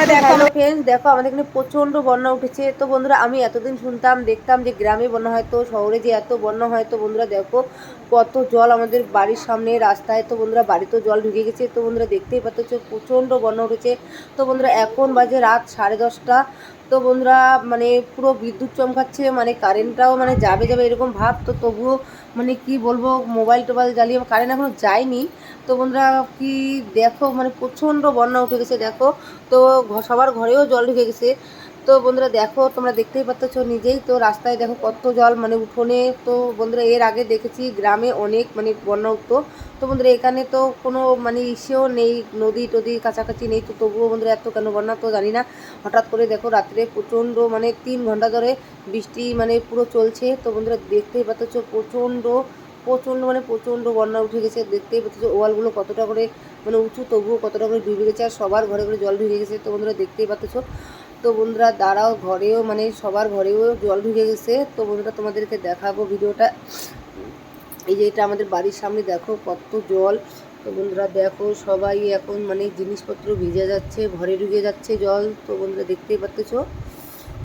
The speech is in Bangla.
হ্যালো ফ্রেন্ডস দেখো আমাদের এখানে প্রচণ্ড বন্যা উঠেছে। তো বন্ধুরা আমি এতদিন শুনতাম দেখতাম যে গ্রামে বন্যা হয় তো শহরে যে এত বন্যা হয় তো বন্ধুরা দেখো কত জল আমাদের বাড়ির সামনে রাস্তায় তো বন্ধুরা বাড়িতেও জল ঢুকে গেছে। তো বন্ধুরা দেখতেই পাচ্ছ প্রচণ্ড বন্যা উঠেছে। তো বন্ধুরা এখন বাজে রাত সাড়ে দশটা। তো বন্ধুরা মানে পুরো বিদ্যুৎ চমকাচ্ছে মানে কারেন্টটাও মানে যাবে যাবে এরকম ভাব। তো তবুও মানে কি বলব মোবাইল টোবাইল জ্বালিয়ে কারেন্ট এখনও যায়নি। তো বন্ধুরা, কি দেখো মানে প্রচণ্ড বন্যা উঠে গেছে, দেখো। তো সবার ঘরেও জল ঢুকে গেছে। তো বন্ধুরা, দেখো, তোমরা দেখতেই পাচ্ছ নিজেই। তো রাস্তায় দেখো কত জল মানে উঠোনে। তো বন্ধুরা, এর আগে দেখেছি গ্রামে অনেক মানে বন্যা উঠতো। তো বন্ধুরা, এখানে তো কোনো মানে ইসেও নেই, নদী টদি কাছাকাছি নেই। তো তবুও বন্ধুরা, এত কেন বন্যা, তো জানি না। হঠাৎ করে দেখো রাত্রে প্রচণ্ড মানে তিন ঘণ্টা ধরে বৃষ্টি মানে পুরো চলছে। তো বন্ধুরা, দেখতেই পাচ্ছ প্রচণ্ড প্রচণ্ড মানে প্রচণ্ড বন্যা উঠে গেছে। দেখতেই পাচ্ছ ওয়ালগুলো কতটা করে মানে উঁচু, তবুও কতটা করে ডুবে গেছে আর সবার ঘরে ঘরে জল ঢুকে গেছে। তো বন্ধুরা দেখতেই পাচ্ছ। তো বন্ধুরা দাঁড়াও, ঘরেও মানে সবার ঘরেও জল ঢুকে গেছে। তো বন্ধুরা তোমাদেরকে দেখাবো ভিডিওটা। এই যে এটা আমাদের বাড়ির সামনে, দেখো কত জল। তো বন্ধুরা দেখো সবাই এখন মানে জিনিসপত্র ভিজে যাচ্ছে, ঘরে ঢুকে যাচ্ছে জল। তো বন্ধুরা দেখতেই পাচ্ছ।